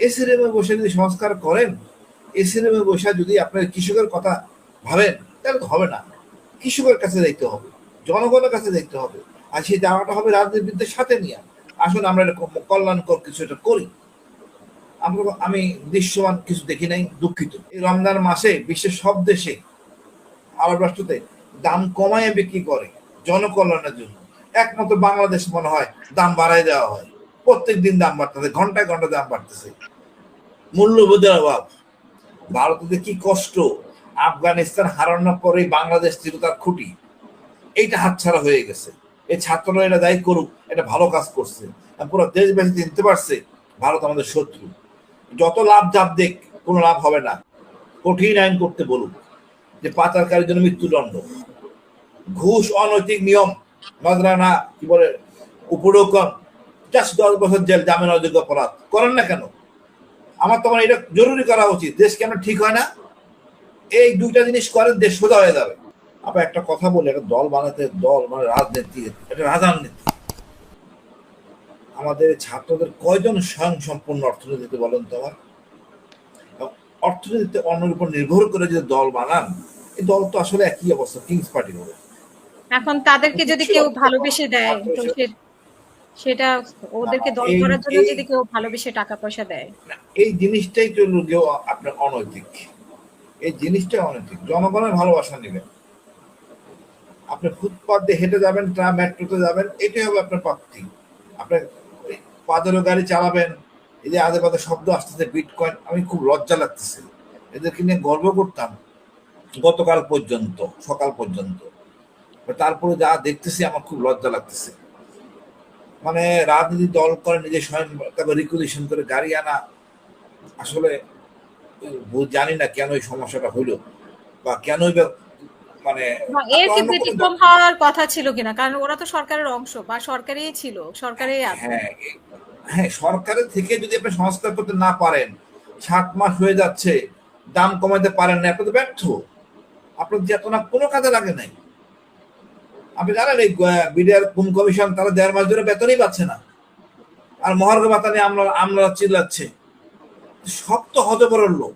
AC রুমে বসে যদি সংস্কার করেন এসি রুমে বসে যদি আপনার কৃষকের কথা ভাবেন, তাহলে তো হবে না। কৃষকের কাছে দেখতে হবে, জনগণের কাছে দেখতে হবে। আর সেই দাওয়াটা হবে রাজনীতিবিদদের সাথে নিয়ে। আসুন আমরা এটা কল্যাণকর কিছু একটা করি। আমরা আমি দৃশ্যমান কিছু দেখি নাই, দুঃখিত। এই রমজান মাসে বিশ্বের সব দেশে আরব রাষ্ট্রতে দাম কমায় বিক্রি করে জনকল্যাণের জন্য। একমাত্র বাংলাদেশ মনে হয় দাম বাড়াই দেওয়া হয়। প্রত্যেক দিন দাম বাড়তেছে, ঘন্টায় ঘণ্টা দাম বাড়তেছে। মূল্যবোধের অভাব। ভারতে কি কষ্ট? আফগানিস্তান হারানোর পরে বাংলাদেশ ছিল তার খুঁটি। এইটা হাতছাড়া হয়ে গেছে। এই ছাত্ররা এটা দায়ী করুক, এটা ভালো কাজ করছে। পুরো দেশবাসী চিনতে পারছে, ভারত আমাদের শত্রু। যত লাভ জাপ দেখ, কোনো লাভ হবে না। কঠিন আইন করতে বলুক যে পাচারকারীর জন্য মৃত্যুদণ্ড। ঘুষ, অনৈতিক নিয়ম নজরানা কি বলে উপরোকন জাস্ট দশ বছর জেল জামিন অযোগ্য অপরাধ। করেন না কেন? আমার তো হয় এটা জরুরি করা উচিত। দেশ কেন ঠিক হয় না? এই দুইটা জিনিস করেন দেশ সোজা হয়ে যাবে। আবার একটা কথা বলি একটা দল বানাতে দল মানে রাজনীতি এটা রাজনীতি আমাদের ছাত্রদের কয়জন স্বয়ং সম্পূর্ণ অর্থনীতিতে বলেন তো আমার? অর্থনীতিতে অন্যের উপর নির্ভর করে যে দল বানান এই দল তো আসলে একই অবস্থা কিংস পার্টি হবে এখন তাদেরকে যদি কেউ ভালোবেসে দেয় সেটা ওদেরকে দল করার জন্য যদি কেউ ভালোবেসে টাকা পয়সা দেয় এই জিনিসটাই তো গিয়েও আপনার অনৈতিক। এই জিনিসটাই অনৈতিক। জনগণের ভালোবাসা নেবেন। আপনি ফুটপাথ দিয়ে হেঁটে যাবেন ট্রাম মেট্রোতে যাবেন এটাই হবে আপনার প্রাপ্তি। আপনার ওই পাদেরও গাড়ি চালাবেন এই যে আদে পাদে শব্দ আসতেছে বিটকয়েন আমি খুব লজ্জা লাগতেছে। এদেরকে নিয়ে গর্ব করতাম গতকাল পর্যন্ত সকাল পর্যন্ত। তারপরে যা দেখতেছি আমার খুব লজ্জা লাগতেছে। মানে রাজনীতি দল করে নিজে স্বয়ং তারপর রিকুলেশন করে গাড়ি আনা আসলে জানি না কেন এই সমস্যাটা হইল বা কেনই বা মানে এর কি ব্যতিক্রম হওয়ার কথা ছিল কিনা? কারণ ওরা তো সরকারের অংশ বা সরকারই ছিল সরকারেই আছে। হ্যাঁ হ্যাঁ সরকারের থেকে যদি আপনি সংস্কার করতে না পারেন সাত মাস হয়ে যাচ্ছে দাম কমাতে পারেন না আপনি তো ব্যর্থ। আপনার চেতনা কোনো কাজে লাগে নাই। আপনি জানেন এই বিডিআর কুম কমিশন তারা দেড় মাস ধরে বেতনই পাচ্ছে না। আর মহার্ঘ ভাতা নিয়ে আমরা আমরা চিল্লাচ্ছে। সব তো লোক।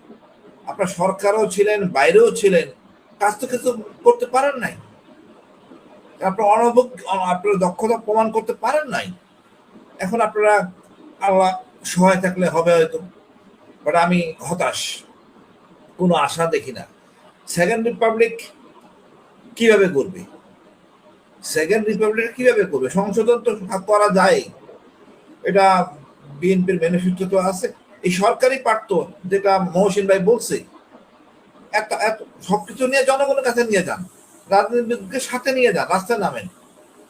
আপনার সরকারও ছিলেন, বাইরেও ছিলেন, কাজ তো কিছু করতে পারেন নাই। আপনার অনবক আপনার দক্ষতা প্রমাণ করতে পারেন নাই। এখন আপনারা আল্লাহ সহায় থাকলে হবে হয়তো। বাট আমি হতাশ। কোনো আশা দেখি না। সেকেন্ড রিপাবলিক কীভাবে করবে সেকেন্ড রিপাবলিক কীভাবে করবে? সংশোধন তো করা যায়। এটা বিএনপির ম্যানিফেস্টো তো আছে। এই সরকারি পারতো যেটা মহসিন ভাই বলছে, এত এত, সবকিছু নিয়ে জনগণের কাছে নিয়ে যান। রাজনীতিবিদকে সাথে নিয়ে যান, রাস্তায় নামেন।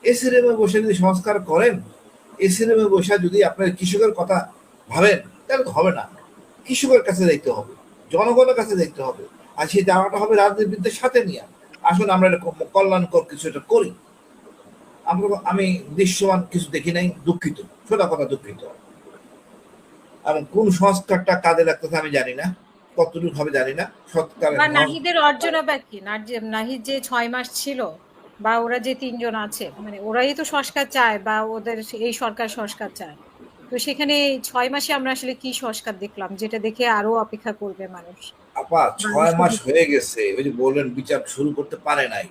এসি রুমে বসে যদি সংস্কার করেন এসি রুমে বসে যদি আপনার কৃষকের কথা ভাবেন, তাহলে তো হবে না। কৃষকের কাছে দেখতে হবে, জনগণের কাছে দেখতে হবে। আর সেই দাওয়াটা হবে রাজনীতিবিদদের সাথে নিয়ে। আসুন আমরা এটা কল্যাণকর কিছু একটা করি। আমরা আমি দৃশ্যমান কিছু দেখি নাই দুঃখিত সোজা কথা দুঃখিত। এবং কোন সংস্কারটা কাজে লাগতেছে আমি জানি না কতটুকু হবে জানি না সৎকার নাহিদের অর্জনও বা কি? নাহিদ যে ছয় মাস ছিল বা ওরা যে তিনজন আছে মানে ওরাই তো সংস্কার চায় বা ওদের এই সরকার সংস্কার চায়। তো সেখানে ছয় মাসে আমরা আসলে কি সংস্কার দেখলাম যেটা দেখে আরও অপেক্ষা করবে মানুষ? আপা ছয় মাস হয়ে গেছে ওই যে বললেন বিচার শুরু করতে পারে নাই।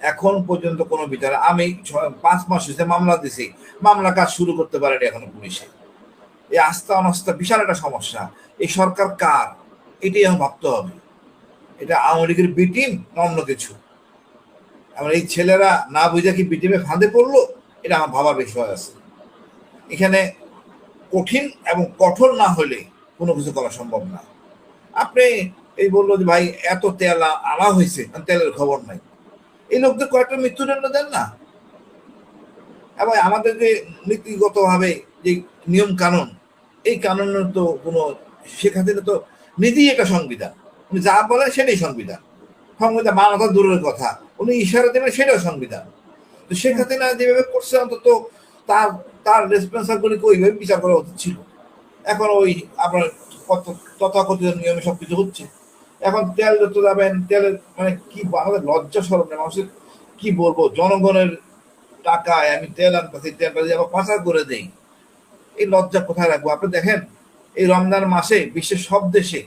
এখন পর্যন্ত কোনো বিচার। আমি পাঁচ মাস হয়েছে মামলা দিছি। মামলা কাজ শুরু করতে পারেনি এখনও পুলিশে। এই আস্থা অনাস্থা বিশাল একটা সমস্যা। এই সরকার কার? এটাই এখন ভাবতে হবে। এটা আওয়ামী লীগের বি টিম না অন্য কিছু। আমার এই ছেলেরা না বুঝে কি বি টিমে ফাঁদে পড়ল? এটা আমার ভাবার বিষয় আছে। এখানে কঠিন এবং কঠোর না হলে কোনো কিছু করা সম্ভব না। আপনি এই বলল যে, ভাই, এত তেল আ- আনা হয়েছে, তেলের খবর নাই। এই লোকদের কয়েকটা মৃত্যুদণ্ড দেন না। এবং আমাদের যে নীতিগত ভাবে যে নিয়ম কানুন এই কানুনের তো কোনো শেখ হাসিনা তো নিজেই একটা সংবিধান। উনি যা বলেন সেটাই সংবিধান। সংবিধান মানা তো দূরের কথা। উনি ইশারা দেবেন সেটাও সংবিধান। তো শেখ হাসিনা যেভাবে করছে অন্তত তার তার রেসপন্সিবিলিটি ওইভাবে বিচার করা উচিত ছিল। এখন ওই আপনার কত তথাকথিত নিয়মে সবকিছু হচ্ছে। এখন তেল যত যাবেন, তেলের মানে কি আমাদের লজ্জা সরম নেই, মানুষের কি বলব? জনগণের টাকায় আমি তেল আনতেছি, তেল যদি আবার পাচার করে দেই। এই লজ্জা কোথায় রাখব? আপনি দেখেন, এই রমজান মাসে বিশ্বের সব দেশে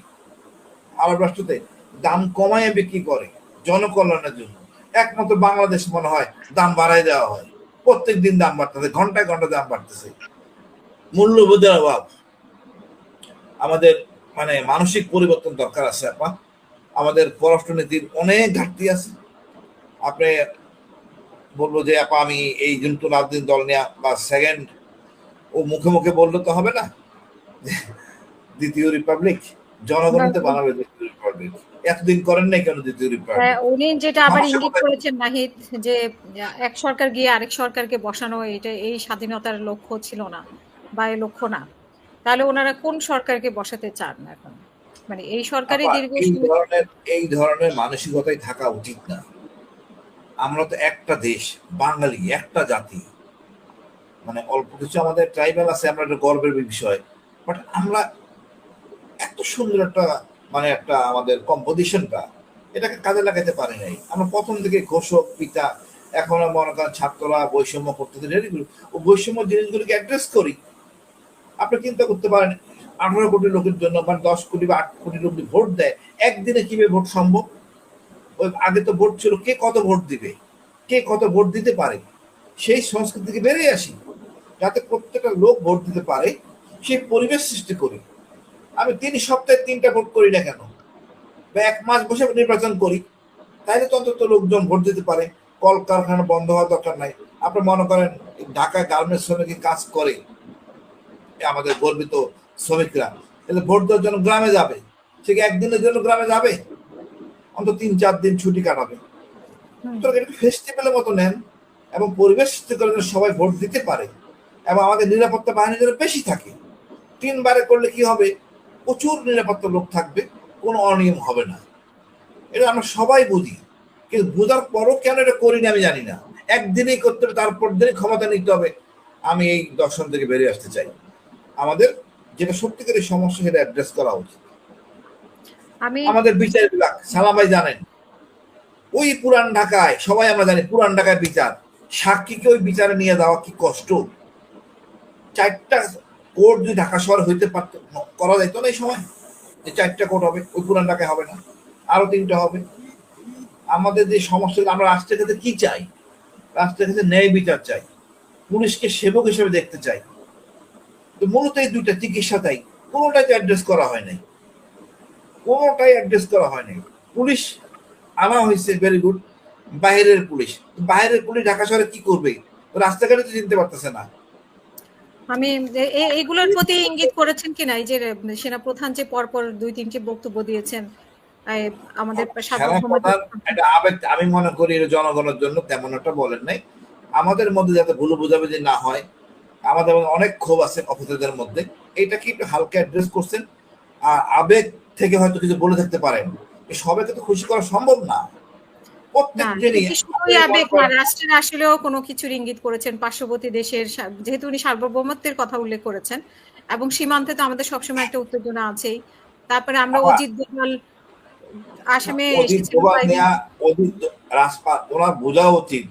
আরব রাষ্ট্রতে দাম কমায় বিক্রি করে জনকল্যাণের জন্য। একমাত্র বাংলাদেশ মনে হয় দাম বাড়াই দেওয়া হয়। প্রত্যেক দিন দাম বাড়তেছে, ঘন্টায় ঘণ্টা দাম বাড়তেছে। মূল্যবোধের অভাব। আমাদের মানে মানসিক পরিবর্তন দরকার আছে আপা। আমাদের পররাষ্ট্রনীতির অনেক ঘাটতি আছে। আপনি বলব যে আপা আমি এই জন্তু রাজনীতি দল নেয়া বা সেকেন্ড ও মুখে মুখে বললে তো হবে না দ্বিতীয় রিপাবলিক জনগণই তো বানাবে দ্বিতীয় রিপাবলিক। এতদিন করেন নাই কেন দ্বিতীয় রিপাবলিক? হ্যাঁ, উনি যেটা আবার ইঙ্গিত করেছেন নাহিদ যে এক সরকার গিয়ে আরেক সরকারকে বসানো এটা এই স্বাধীনতার লক্ষ্য ছিল না বা এই লক্ষ্য না। তাহলে ওনারা কোন সরকারকে বসাতে চান এখন? মানে এই সরকারই দীর্ঘ এই ধরনের এই ধরনের মানসিকতাই থাকা উচিত না। আমরা তো একটা দেশ বাঙালি একটা জাতি। মানে অল্প কিছু আমাদের ট্রাইবাল আছে আমরা একটা গর্বের বিষয়। বাট আমরা এত সুন্দর একটা মানে একটা আমাদের কম্পোজিশনটা এটাকে কাজে লাগাতে পারি নাই। আমরা প্রথম থেকে ঘোষক পিতা এখন মনে করেন ছাত্ররা বৈষম্য করতে ও বৈষম্য জিনিসগুলোকে অ্যাড্রেস করি। আপনি চিন্তা করতে পারেন, আঠারো কোটি লোকের জন্য মানে দশ কোটি বা আট কোটি লোক ভোট দেয়, একদিনে কীভাবে ভোট সম্ভব? ওই আগে তো ভোট ছিল, কে কত ভোট দিবে? কে কত ভোট দিতে পারে? সেই সংস্কৃতি থেকে বেরিয়ে আসি, যাতে প্রত্যেকটা লোক ভোট দিতে পারে, সেই পরিবেশ সৃষ্টি করি। আমি তিন সপ্তাহে তিনটা ভোট করি না কেন? বা এক মাস বসে নির্বাচন করি, তাইলে তো অন্তত লোকজন ভোট দিতে পারে। কলকারখানা বন্ধ হওয়ার দরকার নাই। আপনি মনে করেন ঢাকা গার্মেন্টস শ্রমিক কাজ করে। আমাদের গর্বিত শ্রমিকরা। তাহলে ভোট দেওয়ার জন্য গ্রামে যাবে। সে একদিনের জন্য গ্রামে যাবে? অন্তত তিন, চার দিন ছুটি কাটাবে। তো এটা ফেস্টিভ্যালের মতো নেন এবং পরিবেশ সৃষ্টি করে সবাই ভোট দিতে পারে এবং আমাদের নিরাপত্তা বাহিনী যেন বেশি থাকে। তিনবারে করলে কি হবে? প্রচুর নিরাপত্তা লোক থাকবে, কোনো অনিয়ম হবে না। এটা আমরা সবাই বুঝি। কিন্তু বোঝার পরও কেন এটা করি না আমি জানি না। একদিনেই করতে হবে, তারপর দিনই ক্ষমতা নিতে হবে। আমি এই দর্শন থেকে বেরিয়ে আসতে চাই। আমাদের যেটা সত্যিকারের সমস্যা সেটা অ্যাড্রেস করা উচিত। আমি আমাদের বিচার বিভাগ সালাম ভাই জানেন। ওই পুরান ঢাকায় সবাই আমরা জানি পুরান ঢাকায় বিচার। সাক্ষীকে ওই বিচারে নিয়ে যাওয়া কি কষ্ট? চারটা কোর্ট যদি ঢাকা শহর হইতে পারত করা যাইতো না এই সময়? যে চারটা কোর্ট হবে ওই পুরান ঢাকায় হবে না আরও তিনটা হবে। আমাদের যে সমস্যা আমরা রাষ্ট্রের কাছে কি চাই? রাষ্ট্রের কাছে ন্যায় বিচার চাই। পুলিশকে সেবক হিসেবে দেখতে চাই। তো মূলত এই দুইটা চিকিৎসা কোনোটাই তো অ্যাড্রেস করা হয় নাই। কোনোটাই অ্যাড্রেস করা হয়নি পুলিশ আনা হয়েছে ভেরি গুড বাইরের পুলিশ। বাইরের পুলিশ ঢাকা শহরে কি করবে? রাস্তাঘাটে তো চিনতে পারতেছে না। আমি এগুলোর প্রতি ইঙ্গিত করেছেন কিনা এই যে সেনা প্রধান যে পরপর দুই তিনটি বক্তব্য দিয়েছেন আমাদের আবেগ আমি মনে করি জনগণের জন্য তেমন একটা বলেন নাই। আমাদের মধ্যে যাতে ভুল বোঝাবুঝি না হয় আমাদের অনেক ক্ষোভ আছে অফিসারদের মধ্যে। এটা কি একটু হালকা অ্যাড্রেস করছেন। আর আবেগ থেকে হয়তো কিছু বলে থাকতে পারেন। সবাইকে তো খুশি করা সম্ভব না। রাষ্ট্রের আসলেও কোনো কিছুর ইঙ্গিত করেছেন। পার্শ্ববর্তী দেশের যেহেতু উনি সার্বভৌমত্বের কথা উল্লেখ করেছেন এবং সীমান্তে তো আমাদের সবসময় একটা উত্তেজনা আছেই। তারপরে আমরা অজিত দোভাল আসামে ওনার বোঝা উচিত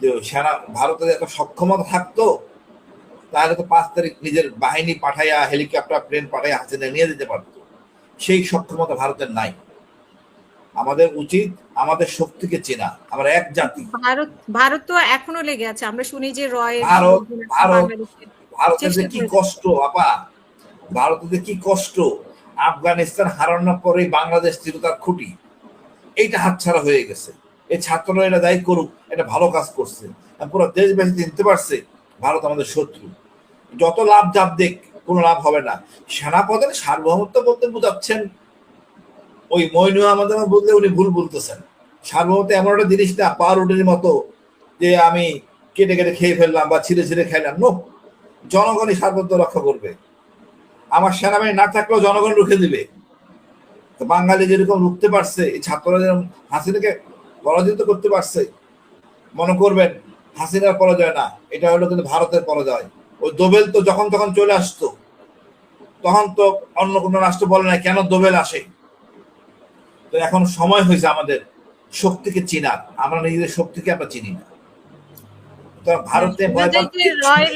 যে সেনা ভারতের এত সক্ষমতা থাকতো। তাহলে তো পাঁচ তারিখ নিজের বাহিনী পাঠাইয়া হেলিকপ্টার প্লেন পাঠাইয়া হাসিনা নিয়ে যেতে পারতো সেই সক্ষমতা ভারতের নাই। আমাদের উচিত আমাদের শক্তিকে চেনা আমরা এক জাতি। ভারত ভারত তো এখনও লেগে আছে। আমরা শুনি যে রয় ভারত- ভারত- ভারতের যে কি কষ্ট আপা ভারতের যে কি কষ্ট আফগানিস্তান হারানোর পরে বাংলাদেশ ছিল তার খুঁটি। এইটা হাতছাড়া হয়ে গেছে। এই ছাত্ররা এটা দায়ী করুক এটা ভালো কাজ করছে। পুরো দেশবাসী চিনতে পারছে ভারত আমাদের শত্রু। যত লাভ জাপ দেখ, কোনো লাভ হবে না। সেনাপদের সার্বভৌমত্ব বলতে বোঝাচ্ছেন, ওই মইনু আমাদের বললে উনি ভুল বলতেছেন। সার্বভৌমত্ব এমন একটা জিনিস না পাউরুটির মতো যে আমি কেটে কেটে খেয়ে ফেললাম বা ছিঁড়ে ছিঁড়ে খাইলাম। নো, জনগণই সার্বত্র রক্ষা করবে। আমার সেনাবাহিনী না থাকলেও জনগণ রুখে দিবে। তো বাঙালি যেরকম রুখতে পারছে, এই ছাত্ররা যেরকম হাসিনাকে পরাজিত করতে পারছে, মনে করবেন হাসিনার পরাজয় না এটা হলো কিন্তু ভারতের পরাজয়। ওই দোবেল তো যখন তখন চলে আসতো তখন তো অন্য কোনো রাষ্ট্র বলে না কেন দোবেল আসে। তো এখন সময় হয়েছে আমাদের শক্তিকে চিনার আমরা নিজেদের শক্তিকে আমরা চিনি না। তো ভারতে।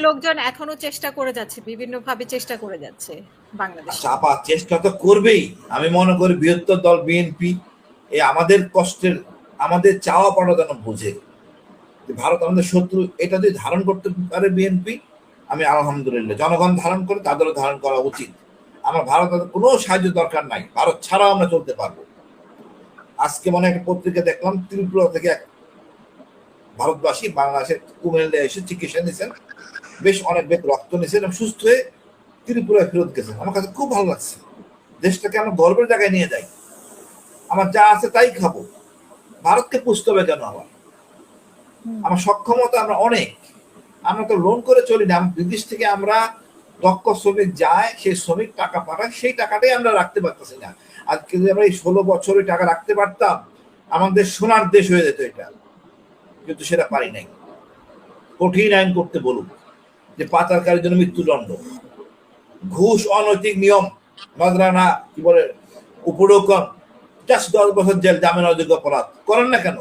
লোকজন এখনও চেষ্টা করে যাচ্ছে বিভিন্ন ভাবে চেষ্টা করে যাচ্ছে বাংলাদেশে। চাপা চেষ্টা তো করবেই। আমি মনে করি বৃহত্তর দল বিএনপি এই আমাদের কষ্টের আমাদের চাওয়া পাওয়া যেন বোঝে। ভারত আমাদের শত্রু, এটা যদি ধারণ করতে পারে বিএনপি আমি আলহামদুলিল্লাহ। জনগণ ধারণ করে তাদেরও ধারণ করা উচিত। আমার ভারতের কোনো সাহায্য দরকার নাই। ভারত ছাড়াও আমরা চলতে পারব। আজকে মনে একটা পত্রিকা দেখলাম, ত্রিপুরা থেকে এক ভারতবাসী বাংলাদেশের কুমিল্লা এসে চিকিৎসা নিয়েছেন বেশ অনেক বেগ রক্ত নিয়েছেন এবং সুস্থ হয়ে ত্রিপুরায় ফেরত গেছেন। আমার কাছে খুব ভালো লাগছে। দেশটাকে আমরা গর্বের জায়গায় নিয়ে যাই। আমার যা আছে তাই খাব। ভারতকে পুষতে হবে কেন আমার। আমার সক্ষমতা আমরা অনেক। আমরা তো লোন করে চলি না। বিদেশ থেকে আমরা দক্ষ শ্রমিক যায় সেই শ্রমিক টাকা পাঠায় সেই টাকাটাই আমরা রাখতে পারতেছি না। আজকে যদি আমরা এই ষোলো বছরে টাকা রাখতে পারতাম, আমাদের সোনার দেশ হয়ে যেত এটা। কিন্তু সেটা পারি নাই। কঠিন আইন করতে বলুন যে পাচারকারীর জন্য মৃত্যুদণ্ড। ঘুষ, অনৈতিক নিয়ম নজরানা কি বলে উপরোকন জাস্ট দশ বছর জেল, জামিন অযোগ্য অপরাধ। করেন না কেন?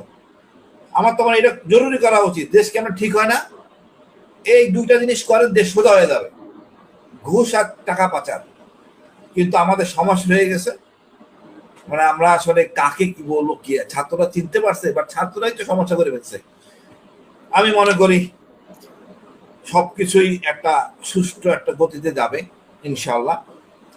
আমার তখন এটা জরুরি করা উচিত। দেশ কেন ঠিক হয় না? এই দুইটা জিনিস করেন দেশ সোজা হয়ে যাবে। ঘুষ আর টাকা পাচার। কিন্তু আমাদের সমস্যা হয়ে গেছে। মানে আমরা আসলে কাকে কি বলব কি ছাত্ররা চিনতে পারছে বাট ছাত্ররাই তো সমস্যা করে ফেলছে। আমি মনে করি সবকিছুই একটা সুষ্ঠু একটা গতিতে যাবে ইনশাল্লাহ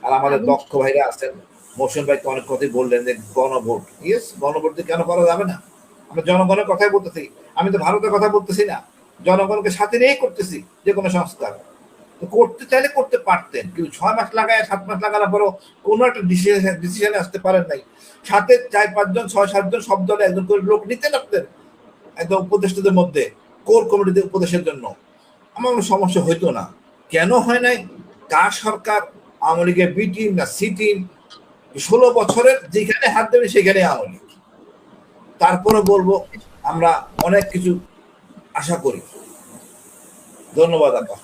আর আমাদের আমি- দক্ষ ভাইরা আছেন। মোশন ভাই তো অনেক কথাই বললেন যে গণভোট। ইয়েস গণভোট দিয়ে কেন করা যাবে না? আমরা জনগণের কথাই বলতেছি। আমি তো ভারতের কথা বলতেছি না। জনগণকে সাথে নিয়েই করতেছি যে কোনো সংস্কার। তো করতে চাইলে করতে পারতেন, কিন্তু ছয় মাস লাগায়, সাত মাস লাগানোর পরও কোনো একটা ডিসিশন ডিসিশনে আসতে পারেন নাই। সাথে চার পাঁচজন, ছয় সাতজন সব দলে একজন করে লোক নিতেন আপনার একদম উপদেষ্টাদের মধ্যে, কোর কমিটিতে উপদেশের জন্য। আমার কোনো সমস্যা হইতো না। কেন হয় নাই? কার সরকার? আওয়ামী লীগের বি টিম না সি টিম ষোলো বছরের যেখানে হাত দেবে সেখানে আওয়ামী লীগ। তারপরে বলব আমরা অনেক কিছু আশা করি। ধন্যবাদ আপা